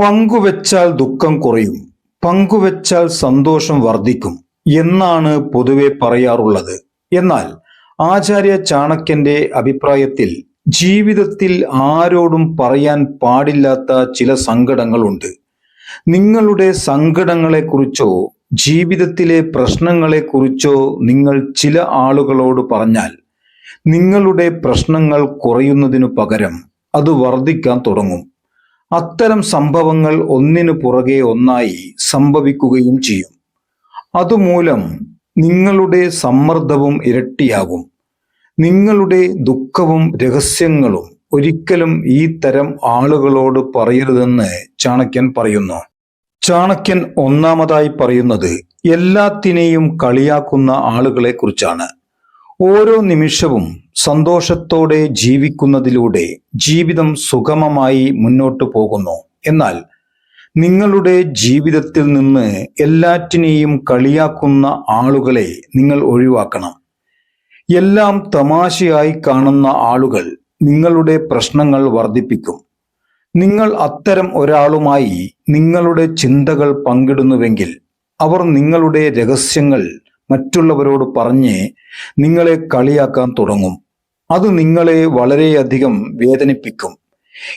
പങ്കുവെച്ചാൽ ദുഃഖം കുറയും പങ്കുവെച്ചാൽ സന്തോഷം വർദ്ധിക്കും എന്നാണ് പൊതുവെ പറയാറുള്ളത്. എന്നാൽ ആചാര്യ ചാണക്യന്റെ അഭിപ്രായത്തിൽ ജീവിതത്തിൽ ആരോടും പറയാൻ പാടില്ലാത്ത ചില സങ്കടങ്ങളുണ്ട്. നിങ്ങളുടെ സങ്കടങ്ങളെക്കുറിച്ചോ ജീവിതത്തിലെ പ്രശ്നങ്ങളെക്കുറിച്ചോ നിങ്ങൾ ചില ആളുകളോട് പറഞ്ഞാൽ നിങ്ങളുടെ പ്രശ്നങ്ങൾ കുറയുന്നതിനു പകരം അത് വർദ്ധിക്കാൻ തുടങ്ങും. അത്തരം സംഭവങ്ങൾ ഒന്നിനു പുറകെ ഒന്നായി സംഭവിക്കുകയും ചെയ്യും. അതുമൂലം നിങ്ങളുടെ സമ്മർദ്ദവും ഇരട്ടിയാകും. നിങ്ങളുടെ ദുഃഖവും രഹസ്യങ്ങളും ഒരിക്കലും ഈ തരം ആളുകളോട് പറയരുതെന്ന് ചാണക്യൻ പറയുന്നു. ചാണക്യൻ ഒന്നാമതായി പറയുന്നത് എല്ലാത്തിനെയും കളിയാക്കുന്ന ആളുകളെ കുറിച്ചാണ് ഓരോ നിമിഷവും സന്തോഷത്തോടെ ജീവിക്കുന്നതിലൂടെ ജീവിതം സുഗമമായി മുന്നോട്ടു പോകുന്നു. എന്നാൽ നിങ്ങളുടെ ജീവിതത്തിൽ നിന്ന് എല്ലാറ്റിനെയും കളിയാക്കുന്ന ആളുകളെ നിങ്ങൾ ഒഴിവാക്കണം. എല്ലാം തമാശയായി കാണുന്ന ആളുകൾ നിങ്ങളുടെ പ്രശ്നങ്ങൾ വർദ്ധിപ്പിക്കും. നിങ്ങൾ അത്തരം ഒരാളുമായി നിങ്ങളുടെ ചിന്തകൾ പങ്കിടുന്നുവെങ്കിൽ അവർ നിങ്ങളുടെ രഹസ്യങ്ങൾ മറ്റുള്ളവരോട് പറഞ്ഞ് നിങ്ങളെ കളിയാക്കാൻ തുടങ്ങും. അത് നിങ്ങളെ വളരെയധികം വേദനിപ്പിക്കും.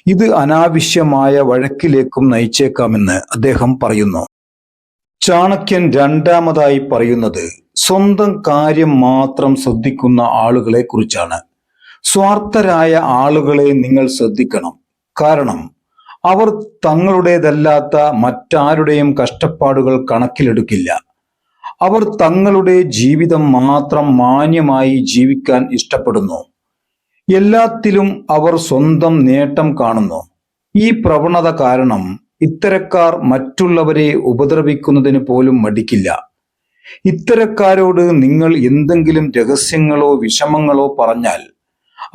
ഇത് അനാവശ്യമായ വഴക്കിലേക്കും നയിച്ചേക്കാമെന്ന് അദ്ദേഹം പറയുന്നു. ചാണക്യൻ രണ്ടാമതായി പറയുന്നത് സ്വന്തം കാര്യം മാത്രം ശ്രദ്ധിക്കുന്ന ആളുകളെ കുറിച്ചാണ് സ്വാർത്ഥരായ ആളുകളെ നിങ്ങൾ ശ്രദ്ധിക്കണം. കാരണം അവർ തങ്ങളുടേതല്ലാത്ത മറ്റാരുടെയും കഷ്ടപ്പാടുകൾ കണക്കിലെടുക്കില്ല. അവർ തങ്ങളുടെ ജീവിതം മാത്രം മാന്യമായി ജീവിക്കാൻ ഇഷ്ടപ്പെടുന്നു. എല്ലാത്തിലും അവർ സ്വന്തം നേട്ടം കാണുന്നു. ഈ പ്രവണത കാരണം ഇത്തരക്കാർ മറ്റുള്ളവരെ ഉപദ്രവിക്കുന്നതിന് പോലും മടിക്കില്ല. ഇത്തരക്കാരോട് നിങ്ങൾ എന്തെങ്കിലും രഹസ്യങ്ങളോ വിഷമങ്ങളോ പറഞ്ഞാൽ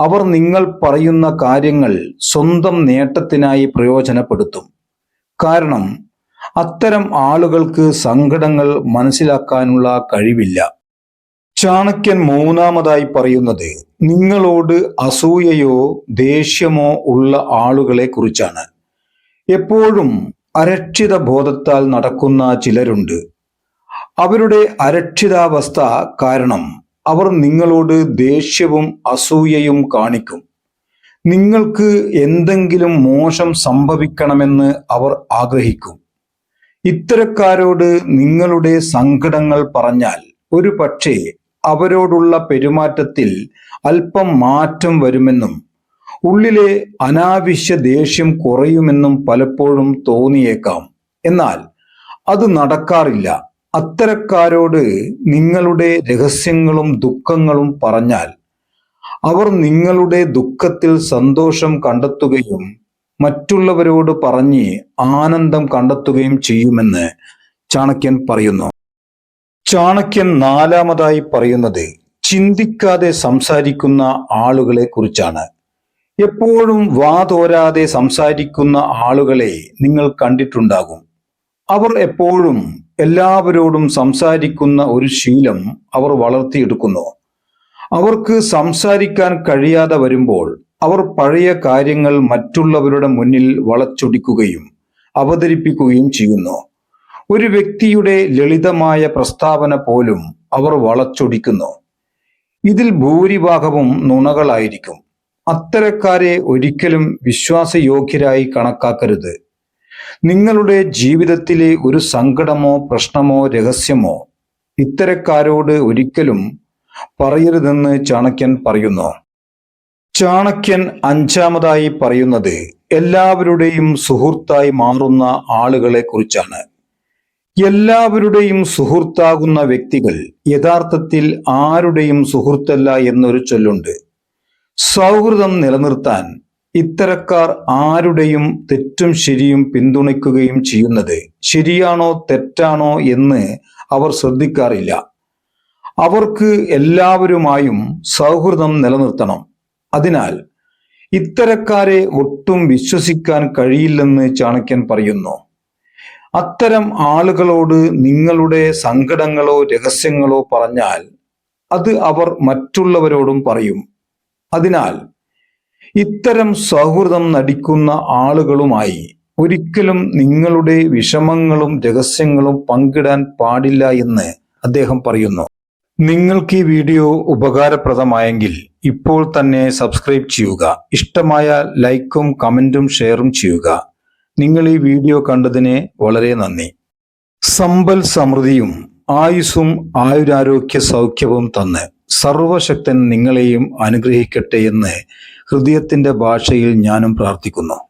അവർ നിങ്ങൾ പറയുന്ന കാര്യങ്ങൾ സ്വന്തം നേട്ടത്തിനായി പ്രയോജനപ്പെടുത്തും. കാരണം അത്തരം ആളുകൾക്ക് സങ്കടങ്ങൾ മനസ്സിലാക്കാനുള്ള കഴിവില്ല. ചാണക്യൻ മൂന്നാമതായി പറയുന്നത് നിങ്ങളോട് അസൂയയോ ദേഷ്യമോ ഉള്ള ആളുകളെ കുറിച്ചാണ് എപ്പോഴും അരക്ഷിത ബോധത്താൽ നടക്കുന്ന ചിലരുണ്ട്. അവരുടെ അരക്ഷിതാവസ്ഥ കാരണം അവർ നിങ്ങളോട് ദേഷ്യവും അസൂയയും കാണിക്കും. നിങ്ങൾക്ക് എന്തെങ്കിലും മോശം സംഭവിക്കണമെന്ന് അവർ ആഗ്രഹിക്കും. ഇത്തരക്കാരോട് നിങ്ങളുടെ സങ്കടങ്ങൾ പറഞ്ഞാൽ ഒരു പക്ഷേ അവരോടുള്ള പെരുമാറ്റത്തിൽ അല്പം മാറ്റം വരുമെന്നും ഉള്ളിലെ അനാവശ്യ ദേഷ്യം കുറയുമെന്നും പലപ്പോഴും തോന്നിയേക്കാം. എന്നാൽ അത് നടക്കാറില്ല. അത്തരക്കാരോട് നിങ്ങളുടെ രഹസ്യങ്ങളും ദുഃഖങ്ങളും പറഞ്ഞാൽ അവർ നിങ്ങളുടെ ദുഃഖത്തിൽ സന്തോഷം കണ്ടെത്തുകയും മറ്റുള്ളവരോട് പറഞ്ഞ് ആനന്ദം കണ്ടെത്തുകയും ചെയ്യുമെന്ന് ചാണക്യൻ പറയുന്നു. ചാണക്യൻ നാലാമതായി പറയുന്നത് ചിന്തിക്കാതെ സംസാരിക്കുന്ന ആളുകളെ കുറിച്ചാണ് എപ്പോഴും വാതോരാതെ സംസാരിക്കുന്ന ആളുകളെ നിങ്ങൾ കണ്ടിട്ടുണ്ടാകും. അവർ എപ്പോഴും എല്ലാവരോടും സംസാരിക്കുന്ന ഒരു ശീലം അവർ വളർത്തിയെടുക്കുന്നു. അവർക്ക് സംസാരിക്കാൻ കഴിയാതെ വരുമ്പോൾ അവർ പഴയ കാര്യങ്ങൾ മറ്റുള്ളവരുടെ മുന്നിൽ വളച്ചൊടിക്കുകയും അവതരിപ്പിക്കുകയും ചെയ്യുന്നു. ഒരു വ്യക്തിയുടെ ലളിതമായ പ്രസ്താവന പോലും അവർ വളച്ചൊടിക്കുന്നു. ഇതിൽ ഭൂരിഭാഗവും നുണകളായിരിക്കും. അത്തരക്കാരെ ഒരിക്കലും വിശ്വാസയോഗ്യരായി കണക്കാക്കരുത്. നിങ്ങളുടെ ജീവിതത്തിലെ ഒരു സങ്കടമോ പ്രശ്നമോ രഹസ്യമോ ഇത്തരക്കാരോട് ഒരിക്കലും പറയരുതെന്ന് ചാണക്യൻ പറയുന്നു. ചാണക്യൻ അഞ്ചാമതായി പറയുന്നത് എല്ലാവരുടെയും സുഹൃത്തായി മാറുന്ന ആളുകളെ കുറിച്ചാണ്. എല്ലാവരുടെയും സുഹൃത്താകുന്ന വ്യക്തികൾ യഥാർത്ഥത്തിൽ ആരുടെയും സുഹൃത്തല്ല എന്നൊരു ചൊല്ലുണ്ട്. സൗഹൃദം നിലനിർത്താൻ ഇത്തരക്കാർ ആരുടെയും തെറ്റും ശരിയും പിന്തുണയ്ക്കുകയും ചെയ്യുന്നത് ശരിയാണോ തെറ്റാണോ എന്ന് അവർ ശ്രദ്ധിക്കാറില്ല. അവർക്ക് എല്ലാവരുമായും സൗഹൃദം നിലനിർത്തണം. അതിനാൽ ഇത്തരക്കാരെ ഒട്ടും വിശ്വസിക്കാൻ കഴിയില്ലെന്ന് ചാണക്യൻ പറയുന്നു. അത്തരം ആളുകളോട് നിങ്ങളുടെ സങ്കടങ്ങളോ രഹസ്യങ്ങളോ പറഞ്ഞാൽ അത് അവർ മറ്റുള്ളവരോടും പറയും. അതിനാൽ ഇത്തരം സൗഹൃദം നടിക്കുന്ന ആളുകളുമായി ഒരിക്കലും നിങ്ങളുടെ വിഷമങ്ങളും രഹസ്യങ്ങളും പങ്കിടാൻ പാടില്ല എന്ന് അദ്ദേഹം പറയുന്നു. നിങ്ങൾക്ക് ഈ വീഡിയോ ഉപകാരപ്രദമായെങ്കിൽ ഇപ്പോൾ തന്നെ സബ്സ്ക്രൈബ് ചെയ്യുക. ഇഷ്ടമായ ലൈക്കും കമന്റും ഷെയറും ചെയ്യുക. നിങ്ങൾ ഈ വീഡിയോ കണ്ടതിന് വളരെ നന്ദി. സമ്പൽ സമൃദ്ധിയും ആയുസ്സും ആയുരാരോഗ്യ സൗഖ്യവും തന്ന് സർവശക്തൻ നിങ്ങളെയും അനുഗ്രഹിക്കട്ടെ എന്ന് ഹൃദയത്തിന്റെ ഭാഷയിൽ ഞാനും പ്രാർത്ഥിക്കുന്നു.